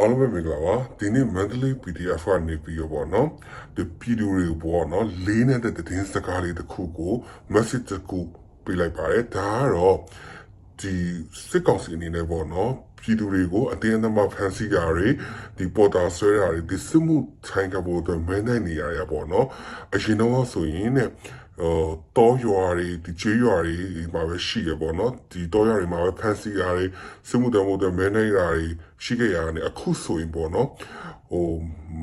အားလုံးပဲမင်္ဂလာပါဒီနေ့ monthly PDF ကနေပြီးတော့ပေါ့နော်ဒီ video တွေပေါ့နော်လေးနေတဲ့သတင်းစကားလေးတစ်ခုကို message တစ်ခုပေးလိုက်ပါတယ်ဒါကတော့ဒီစစ်ကောင်စီအနေနဲ့ပေါ့နော်ပြည်သူတွေကိုအတင်းအဓမ္မဖန်ဆီးကြတွေဒီပေါ်တာဆွဲတာတွေဒီစစ်မှုထိုင်ကဖို့အတွက်မင်းနိုင်နေရရပေါ့နော်အရင်တော့ဆိုရင်တဲ့ ဟိုတောရွာတွေဒီချေးရွာတွေဒီမှာပဲရှိရပေါ့နော်ဒီတောရွာတွေမှာပဲဖန်ဆီးတာတွေစစ်မှုတမ်းဖို့အတွက်မင်းနိုင်တာတွေရှိခဲ့ရတယ်အခုဆိုရင်ပေါ့နော်ဟို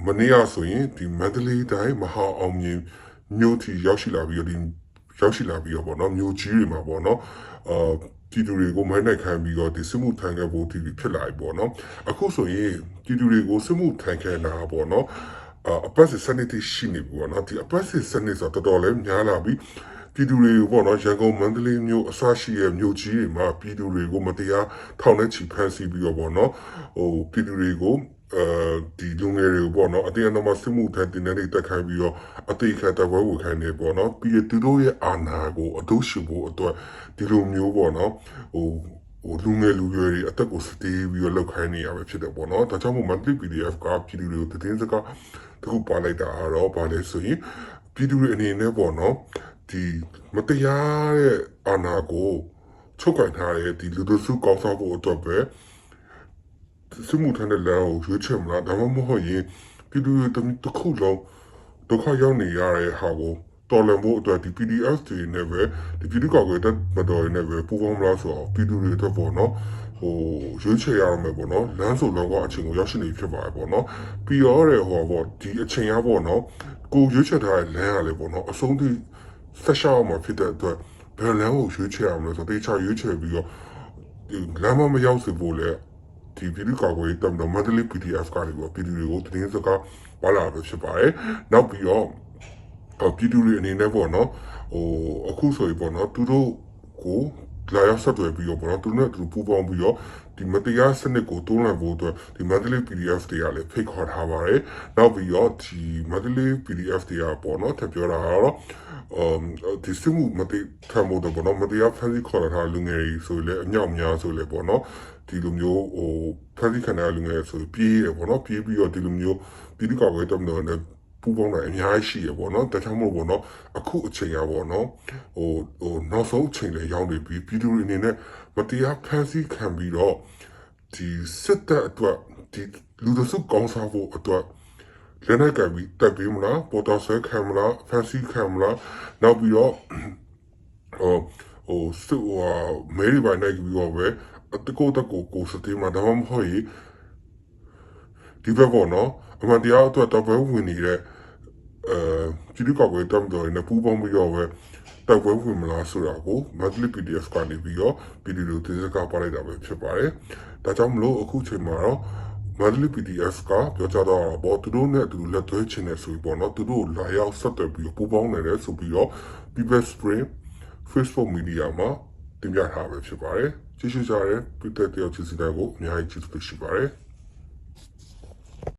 မနေ့ကဆိုရင်ဒီမန္တလေးတိုင်းမဟာအောင်မြင်မြို့ထိရောက်ရှိလာပြီးတော့ဒီရောက်ရှိလာပြီးတော့ပေါ့နော်မြို့ကြီးတွေမှာပေါ့နော်အာပြည်သူတွေကိုမိုင်းနိုင်ခံပြီးတော့ဒီစစ်မှုထမ်းခဲ့ဖို့ဒီဖြစ်လာပြီပေါ့နော်အခုဆိုရင်ပြည်သူတွေကိုစစ်မှုထမ်းခဲ့တာပေါ့နော် အာအပတ်စစ်စနစ်တိရှိနေပြီပေါ့နော်ဒီအပတ်စစ်စနစ်ဆိုတော့တော်တော်လေးများလာပြီပြည်သူတွေပေါ့နော်ရန်ကုန်မန္တလေးမြို့အစရှိရဲ့မြို့ကြီးတွေမှာပြည်သူတွေကိုမတရားထောင်နဲ့ချီဖမ်းဆီးပြီးတော့ပေါ့နော်ဟိုပြည်သူတွေကိုအဲဒီလူငယ်တွေပေါ့နော်အတင်းအဓမ္မစစ်မှုထမ်းတင်တဲ့တွေတက်ခိုင်းပြီးတော့အသေးခံတပွဲဝေခိုင်းနေပေါ့နော်ပြီးရသူတို့ရဲ့အာဏာကိုအတုရှိဖို့အတွက်ဒီလိုမျိုးပေါ့နော်ဟို ဟိုလူငယ်လူရွယ်တွေအသက်ကိုစတေးပြီးတော့လောက်ခိုင်းနေရပဲဖြစ်တယ်ပေါ့နော်ဒါကြောင့်မို့ monthly PDF ကပြည်သူတွေကိုသတင်းစကားတခုပါလိုက်တာကတော့ဗာလဲဆိုရင်ပြည်သူတွေအနေနဲ့ပေါ့နော်ဒီမတရားတဲ့အာဏာကိုချုပ်ကင်ထားတဲ့ဒီလူတို့စုကောင်းဆောင်ဖို့အတွက်ပဲစစ်မှုထမ်းတဲ့လမ်းကိုရွေးချယ်မလားဒါမှမဟုတ်ရင်ပြည်သူတွေတစ်ခုလုံးဒုက္ခရောက်နေရတဲ့ဟာကို တော်လန်ဖို့အတွက်ဒီ PDF တွေနဲ့ပဲဒီပြည်သူ့ကော်ကွယ်တပ်မတော်တွေနဲ့ပဲပူးပေါင်းမလားဆိုတော့ပြည်သူတွေအတွက်ပေါ့နော်ဟိုရွေးချယ်ရအောင်မယ်ပေါ့နော်လမ်းဆိုလောကအချိန်ကိုရောက်ရှိနေဖြစ်ပါတယ်ပေါ့နော်ပြီးတော့တဲ့ဟောပေါ့ဒီအချိန်ရပေါ့နော်ကိုရွေးချယ်ထားတဲ့လမ်းကလည်းပေါ့နော်အဆုံးထိဆက်ရှောက်မှာဖြစ်တဲ့အတွက်ဘယ်လမ်းကိုရွေးချယ်အောင်လဲဆိုတော့တေချာရွေးချယ်ပြီးတော့ဒီလမ်းမမရောက်စေဖို့လဲဒီဗီဒီယိုကောက်ွယ်တက်တော့ monthly PDF ကနေပြီးပြည်သူတွေကိုသတင်းစကားပါလာပဲဖြစ်ပါတယ်။နောက်ပြီးတော့အ ပြည်သူတွေအနေနဲ့ပေါ့နော်ဟိုအခုဆိုရင်ပေါ့နော်သူတို့ကိုလာရောက်ဆက်သွယ်ပြီးတော့ပေါ့နော်သူနဲ့သူပူးပေါင်းပြီးတော့ဒီမတရားစနစ်ကိုတွန်းလှန်ဖို့အတွက်ဒီ monthly PDF တွေကလည်းဖိတ်ခေါ်ထားပါတယ်။နောက်ပြီးတော့ဒီ monthly PDF တွေကပေါ့နော်ထပ်ပြောတာကတော့အမ်ဒီစမှုမတိခံဖို့တော့ပေါ့နော်မတရားဖန်ဆီးခေါ်လာတာလူငယ်တွေဆိုရင်လည်းအမြောက်များဆိုလည်းပေါ့နော်ဒီလိုမျိုးဟိုဖန်ဆီးခံရလူငယ်ဆိုပြေးရပေါ့နော်ပြေးပြီးတော့ဒီလိုမျိုးပြည်သူ့ကောက်ွယ်တော်တော်နဲ့ ပူပေါင်းတာအများကြီးရှိရပေါ့နော်တခြားမဟုတ်ပေါ့နော်အခုအချိန်ရပေါ့နော်ဟိုဟိုနောက်ဆုံးအချိန်လည်းရောက်နေပြီပြည်သူတွေအနေနဲ့မတရားဖန်ဆီးခံပြီးတော့ဒီစစ်တပ်အတွက်ဒီလူတို့စုကောင်းစားဖို့အတွက်လည်းနိုင်ကပြီးတက်ပြီးမလားပေါ်တော်ဆဲခံမလားဖန်ဆီးခံမလားနောက်ပြီးတော့ဟိုဟိုစုဟိုမဲရီပိုင်းနိုင်ပြီးတော့ပဲအတကိုတကိုကိုစတေးမှာဒါမှမဟုတ်ရင်ဒီဘက်ပေါ့နော်အမှန်တရားအတွက်တော့ပဲဝင်နေတဲ့ အဲပြည်သူ့ကောက်ွယ်တမ်းတော်နဲ့ပူးပေါင်းပြီးတော့ပဲတောက်ပွဲဝင်မလားဆိုတာကို monthly PDF ကနေပြီးတော့ဗီဒီယိုတင်စကားပါလိုက်တာပဲဖြစ်ပါတယ်။ဒါကြောင့်မလို့အခုချိန်မှာတော့ monthly PDF ကပြောကြတော့ဘောသူတို့နဲ့အတူလက်သွဲချင်တဲ့ဆိုပြီးပေါ့နော်သူတို့လာရောက်ဆက်သွယ်ပြီးပူးပေါင်းနေတယ်ဆိုပြီးတော့ People Spring Facebook Media မှာတင်ပြထားပဲဖြစ်ပါတယ်။ကြည့်ရှုကြတဲ့ပြည်သက်တယောက်ချစ်စီတိုင်းကိုအများကြီးကျေးဇူးတင်ရှိပါတယ်။